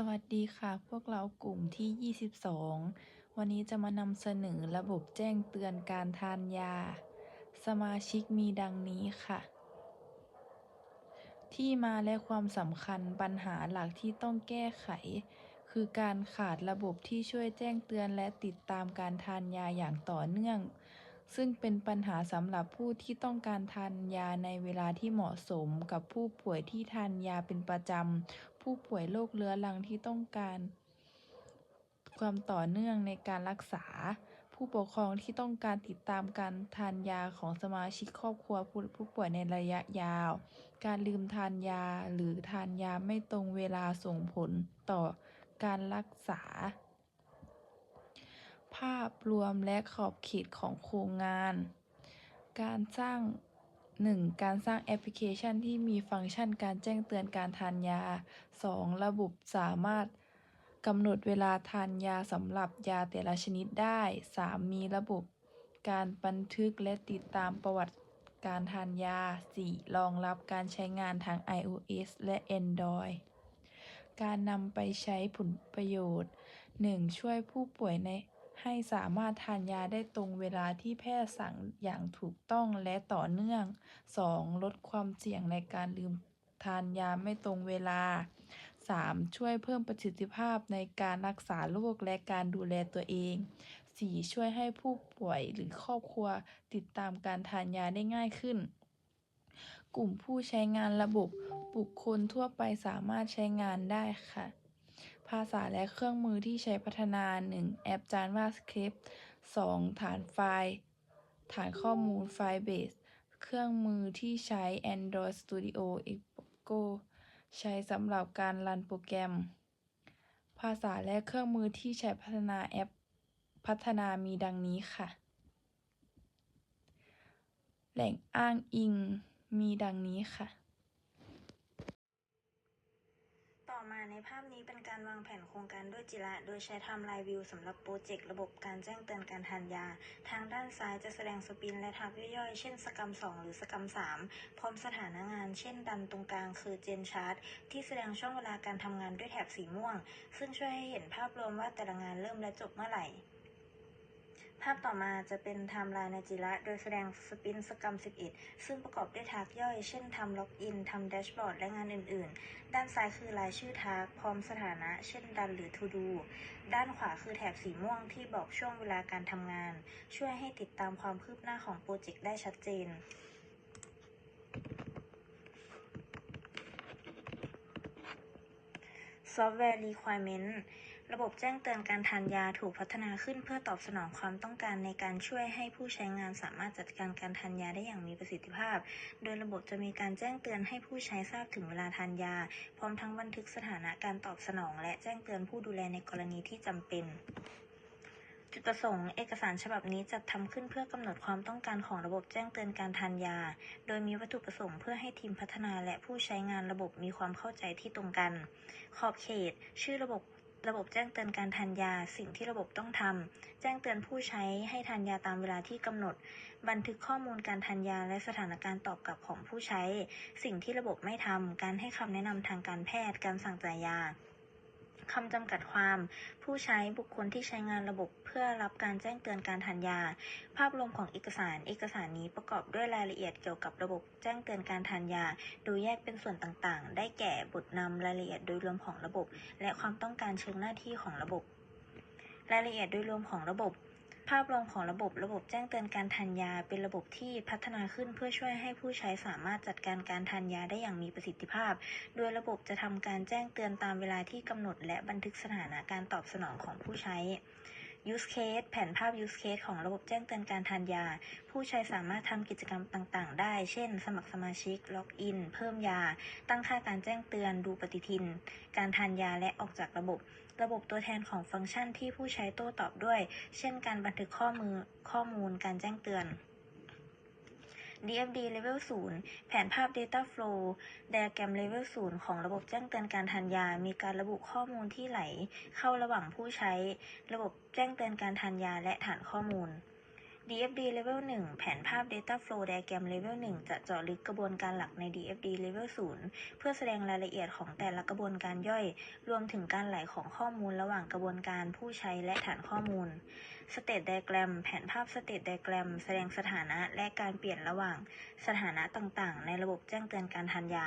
สวัสดีค่ะ พวกเรากลุ่มที่ 22 วันนี้จะมานำเสนอระบบแจ้งเตือนการทานยา สมาชิกมีดังนี้ค่ะ ที่มาและความสำคัญปัญหาหลักที่ต้องแก้ไข คือการขาดระบบที่ช่วยแจ้งเตือนและติดตามการทานยาอย่างต่อเนื่อง ซึ่งเป็นปัญหาสำหรับผู้ที่ต้องการทานยาในเวลาที่เหมาะสมกับผู้ป่วยที่ทานยาเป็นประจำ ผู้ป่วยโรคเรื้อรังที่ต้องการ ความต่อเนื่องในการรักษา ผู้ปกครองที่ต้องการติดตามการทานยาของสมาชิกครอบครัวผู้ผู้ป่วยในระยะยาว การลืมทานยาหรือทานยาไม่ตรงเวลาส่งผลต่อการรักษา ภาพรวมและขอบเขตของโครงงาน การสร้าง 1. การสร้างแอปพลิเคชันที่มีฟังก์ชันการแจ้งเตือนการทานยา 2. ระบบสามารถกำหนดเวลาทานยาสำหรับยาแต่ละชนิดได้ 3. มีระบบการบันทึกและติดตามประวัติการทานยา 4. รองรับการใช้งานทาง iOS และ Android การนำไปใช้ผลประโยชน์ 1. ช่วยผู้ป่วยใน ให้สามารถทานยาได้ตรงเวลาที่แพทย์สั่งอย่างถูกต้องและต่อเนื่อง 2. ลดความเสี่ยงในการลืมทานยาไม่ตรงเวลา 3. ช่วยเพิ่มประสิทธิภาพในการรักษาโรคและการดูแลตัวเอง 4. ช่วยให้ผู้ป่วยหรือครอบครัวติดตามการทานยาได้ง่ายขึ้น กลุ่มผู้ใช้งานระบบบุคคลทั่วไปสามารถใช้งานได้ค่ะ ภาษาและเครื่องมือที่ใช้พัฒนา 1. แอป JavaScript 2. ฐานไฟล์ ฐานข้อมูลไฟล์เบส เครื่องมือที่ใช้ Android Studio Expo ใช้สำหรับการรันโปรแกรม ภาษาและเครื่องมือที่ใช้พัฒนาแอปพัฒนามีดังนี้ค่ะ แหล่งอ้างอิงมีดังนี้ค่ะ ต่อมา ในภาพนี้เป็นการวางแผนโครงการด้วยจิระ โดยใช้ไทม์ไลน์วิวสำหรับโปรเจกต์ระบบการแจ้งเตือนการทานยา ทางด้านซ้ายจะแสดงสปินและทับย่อยๆ เช่นสกรรม 2 หรือสกรรม 3 พร้อมสถานะงาน เช่นดันตรงกลางคือเจนชาร์ตที่แสดงช่วงเวลาการทำงานด้วยแถบสีม่วง ซึ่งช่วยให้เห็นภาพรวมว่าแต่ละงานเริ่มและจบเมื่อไหร่าพต่อมาจะเป็นไทม์ไลน์ในจิระ โดยแสดงสปินสกรรม 11 ซึ่งประกอบด้วยทากย่อย เช่นทำล็อกอินทำแดชบอร์ด และงานอื่น ๆ ด้านซ้ายคือรายชื่อทากพร้อมสถานะ เช่นดันหรือ to do ด้านขวาคือแถบสีม่วงที่บอกช่วงเวลาการทำงาน ช่วยให้ติดตามความคืบหน้าของโปรเจกต์ได้ชัดเจน Software Requirement ระบบแจ้งเตือนการทานยาถูกพัฒนาขึ้นเพื่อตอบสนองความต้องการในการช่วยให้ผู้ใช้งานสามารถจัดการการทานยาได้อย่างมีประสิทธิภาพ โดยระบบจะมีการแจ้งเตือนให้ผู้ใช้ทราบถึงเวลาทานยา พร้อมทั้งบันทึกสถานะการตอบสนอง และแจ้งเตือนผู้ดูแลในกรณีที่จำเป็นจุดประสงค์เอกสารฉบับนี้จัดทำขึ้นเพื่อกำหนดความต้องการของระบบแจ้งเตือนการทานยา โดยมีวัตถุประสงค์เพื่อให้ทีมพัฒนาและผู้ใช้งานระบบมีความเข้าใจที่ตรงกัน ขอบเขต ชื่อระบบ ระบบแจ้งเตือนการทานยา สิ่งที่ระบบต้องทำ แจ้งเตือนผู้ใช้ให้ทานยาตามเวลาที่กำหนด บันทึกข้อมูลการทานยาและสถานการณ์ตอบกลับของผู้ใช้ สิ่งที่ระบบไม่ทำ การให้คำแนะนำทางการแพทย์ การสั่งจ่ายยา คำจำกัดความ ผู้ใช้บุคคลที่ใช้งานระบบเพื่อรับการแจ้งเตือนการทานยา ภาพรวมของเอกสาร เอกสารนี้ประกอบด้วยรายละเอียดเกี่ยวกับระบบแจ้งเตือนการทานยา โดยแยกเป็นส่วนต่างๆ ได้แก่บทนำรายละเอียดโดยรวมของระบบ และความต้องการเชิงหน้าที่ของระบบ รายละเอียดโดยรวมของระบบ ภาพรวมของระบบระบบแจ้งเตือนการทานยา เป็นระบบที่พัฒนาขึ้นเพื่อช่วยให้ผู้ใช้สามารถจัดการการทานยาได้อย่างมีประสิทธิภาพ โดยระบบจะทำการแจ้งเตือนตามเวลาที่กำหนด และบันทึกสถานะการตอบสนองของผู้ใช้ use case แผนภาพ use case ของระบบแจ้งเตือนการทานยา ผู้ใช้สามารถทำกิจกรรมต่างๆ ได้ เช่น สมัครสมาชิก ล็อกอิน เพิ่มยา ตั้งค่าการแจ้งเตือน ดูปฏิทิน การทานยาและออกจากระบบ ระบบตัวแทนของฟังก์ชันที่ผู้ใช้โต้ตอบด้วย เช่น การบันทึกข้อมือข้อมูลการแจ้งเตือน DFD Level 0 แผนภาพ Data Flow Diagram Level 0 ของระบบแจ้งเตือนการทานยา มีการระบุข้อมูลที่ไหล เข้าระหว่างผู้ใช้ ระบบแจ้งเตือนการทานยาและฐานข้อมูล DFD Level 1 แผนภาพ Data Flow Diagram Level 1 จะเจาะลึกกระบวนการหลักใน DFD Level 0 เพื่อแสดงรายละเอียดของแต่ละกระบวนการย่อย รวมถึงการไหลของข้อมูลระหว่างกระบวนการผู้ใช้และฐานข้อมูล สเตตไดแกรม แผนภาพสเตตไดแกรม แสดงสถานะและการเปลี่ยนระหว่างสถานะต่างๆ ในระบบแจ้งเตือนการทานยา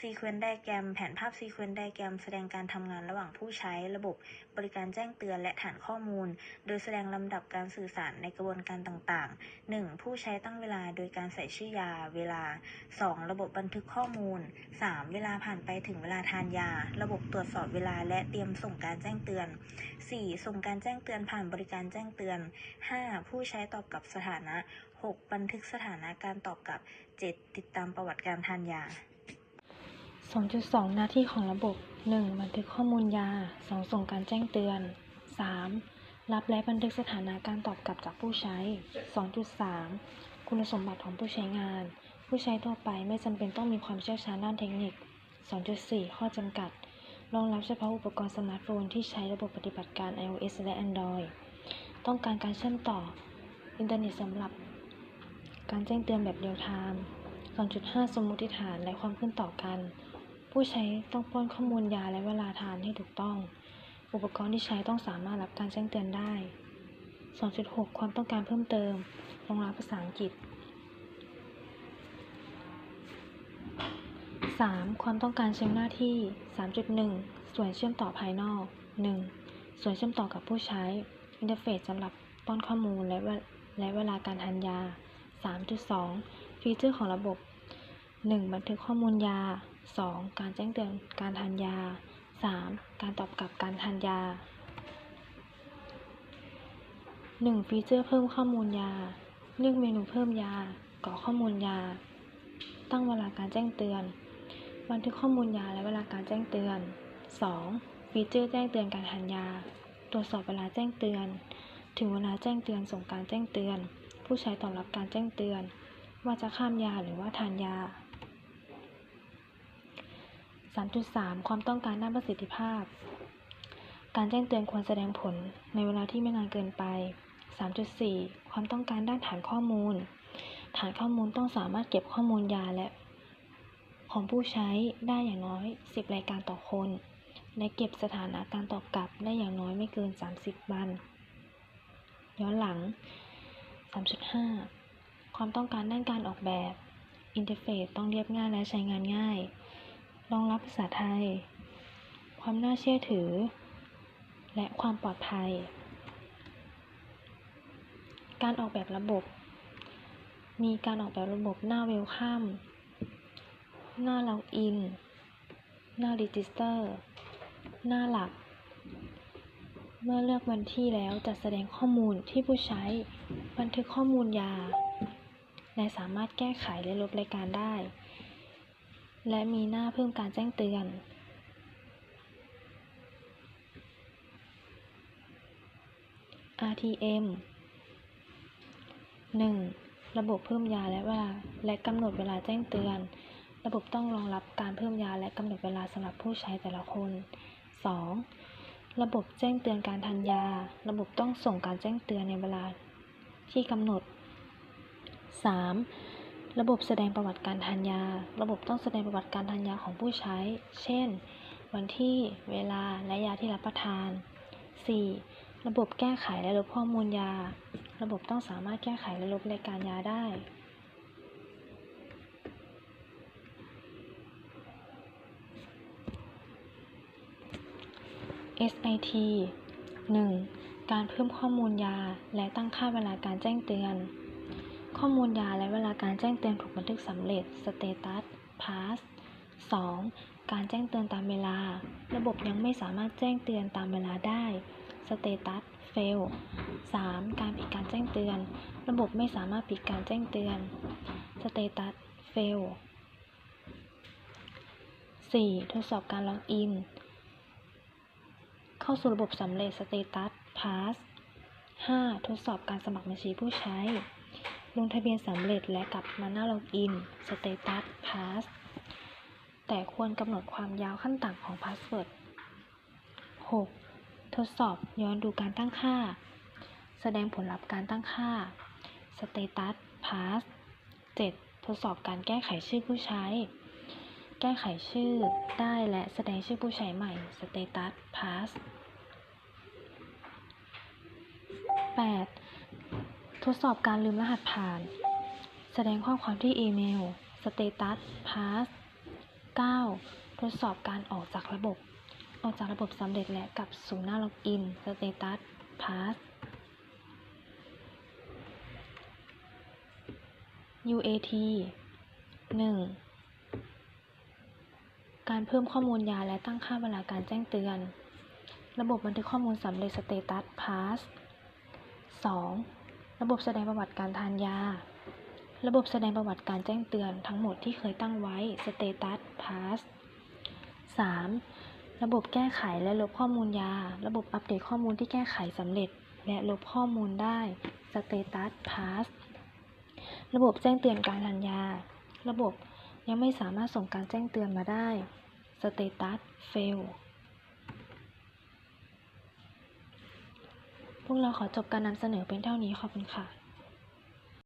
Sequence Diagram แผนภาพ Sequence Diagram แสดงการทำงานระหว่างผู้ใช้ระบบบริการแจ้งเตือนและฐานข้อมูล โดยแสดงลำดับการสื่อสารในกระบวนการต่างๆ 1. ผู้ใช้ตั้งเวลาโดยการใส่ชื่อยา เวลา 2. ระบบบันทึกข้อมูล 3. เวลาผ่านไปถึงเวลาทานยา ระบบตรวจสอบเวลาและเตรียมส่งการแจ้งเตือน 4. ส่งการแจ้งเตือนผ่านบริการแจ้งเตือน 5. ผู้ใช้ตอบกลับสถานะ 6. บันทึกสถานะการตอบกลับ 7. ติดตามประวัติการทานยา 2.2 หน้าที่ของระบบ 1. บันทึกข้อมูลยา 2. ส่งการแจ้งเตือน 3. รับและบันทึกสถานะการตอบกลับจากผู้ใช้ 2.3 คุณสมบัติของผู้ใช้งาน ผู้ใช้ทั่วไปไม่จำเป็นต้องมีความเชี่ยวชาญด้านเทคนิค 2.4 ข้อจำกัด รองรับเฉพาะอุปกรณ์สมาร์ทโฟนที่ใช้ระบบปฏิบัติการ iOS และ Android ต้องการการเชื่อมต่ออินเทอร์เน็ตสำหรับ การแจ้งเตือนแบบเรียลไทม์ 2.5 สมมติฐานและความขึ้นต่อกัน ผู้ใช้ต้องป้อนข้อมูลยาและเวลาทานให้ถูกต้อง อุปกรณ์ที่ใช้ต้องสามารถรับการแจ้งเตือนได้ 2.6 ความต้องการเพิ่มเติมรองรับภาษาอังกฤษ 3. ความต้องการเชื่อมหน้าที่ 3.1 ส่วนเชื่อมต่อภายนอก 1. ส่วนเชื่อมต่อกับผู้ใช้ อินเทอร์เฟซสำหรับป้อนข้อมูลและเวและเวลาการทานยา 3.2 ฟีเจอร์ของระบบ 1. บันทึกข้อมูลยา 2. การแจ้งเตือนการทานยา 3. การตอบกลับการทานยา 1. ฟีเจอร์เพิ่มข้อมูลยา เลือกเมนูเพิ่มยา กรอกข้อมูลยา ตั้งเวลาการแจ้งเตือน บันทึกข้อมูลยาและเวลาการแจ้งเตือน 2. ฟีเจอร์แจ้งเตือนการทานยา ตรวจสอบเวลาแจ้งเตือน ถึงเวลาแจ้งเตือนส่งการแจ้งเตือน ผู้ใช้ตอบรับการแจ้งเตือน ว่าจะข้ามยาหรือว่าทานยา 3.3 ความต้องการด้านประสิทธิภาพ การแจ้งเตือนควรแสดงผลในเวลาที่ไม่นานเกินไป 3.4 ความต้องการด้านฐานข้อมูล ฐานข้อมูลต้องสามารถเก็บข้อมูลยาและของผู้ใช้ได้อย่างน้อย 10 รายการต่อคน และเก็บสถานะการตอบกลับได้อย่างน้อยไม่เกิน 30 วัน ย้อนหลัง 3.5 ความต้องการด้านการออกแบบ อินเทอร์เฟซต้องเรียบง่ายและใช้งานง่าย รองรับภาษาไทย ความน่าเชื่อถือ และความปลอดภัย การออกแบบระบบ มีการออกแบบระบบหน้าเวลคัมหน้าล็อกอิน หน้ารีจิสเตอร์ หน้าหลัก เมื่อเลือกวันที่แล้วจะแสดงข้อมูลที่ผู้ใช้ บันทึกข้อมูลยา และสามารถแก้ไขและลบรายการได้ และมีหน้าเพิ่มการแจ้งเตือน RTM 1. ระบบเพิ่มยาและเวลาและกำหนดเวลาแจ้งเตือน ระบบต้องรองรับการเพิ่มยาและกำหนดเวลาสำหรับผู้ใช้แต่ละคน 2. ระบบแจ้งเตือนการทานยา ระบบต้องส่งการแจ้งเตือนในเวลาที่กำหนด 3. ระบบแสดงประวัติการทานยา ระบบต้องแสดงประวัติการทานยาของผู้ใช้ เช่น วันที่ เวลา และยาที่รับประทาน 4. ระบบแก้ไขและลบข้อมูลยา ระบบต้องสามารถแก้ไขและลบรายการยาได้ SIT 1. การเพิ่มข้อมูลยา และตั้งค่าเวลาการแจ้งเตือน ข้อมูลยาและเวลาการแจ้งเตือนถูกบันทึกสำเร็จ Status Pass 2. การแจ้งเตือนตามเวลา ระบบยังไม่สามารถแจ้งเตือนตามเวลาได้ Status Fail 3. การปิดการแจ้งเตือน ระบบไม่สามารถปิดการแจ้งเตือน Status Fail 4. ทดสอบการล็อกอิน เข้าสู่ระบบสำเร็จ Status Pass 5. ทดสอบการสมัครบัญชีผู้ใช้ ลงทะเบียนสำเร็จและกลับมาหน้าล็อกอิน Status Pass แต่ควรกำหนดความยาวขั้นต่ำของพาสเวิร์ด 6. ทดสอบย้อนดูการตั้งค่า แสดงผลลัพธ์การตั้งค่า Status Pass 7. ทดสอบการแก้ไขชื่อผู้ใช้ แก้ไขชื่อได้และแสดงชื่อผู้ใช้ใหม่ Status Pass 8. ทดสอบการลืมรหัสผ่าน แสดงข้อความที่อีเมล Status Pass 9. ทดสอบการออกจากระบบ ออกจากระบบสำเร็จและกลับสู่หน้าล็อกอิน Status Pass UAT 1. การเพิ่มข้อมูลยาและตั้งค่าเวลาการแจ้งเตือน ระบบบันทึกข้อมูลสำเร็จ Status Pass 2. ระบบแสดงประวัติการทานยา ระบบแสดงประวัติการแจ้งเตือนทั้งหมดที่เคยตั้งไว้ Status Pass 3. ระบบแก้ไขและลบข้อมูลยา ระบบอัปเดตข้อมูลที่แก้ไขสำเร็จ และลบข้อมูลได้ Status Pass ระบบแจ้งเตือนการทานยา ระบบยังไม่สามารถส่งการแจ้งเตือนมาได้ Status Fail พวกเราขอจบการนำเสนอเป็นเท่านี้ขอบคุณค่ะ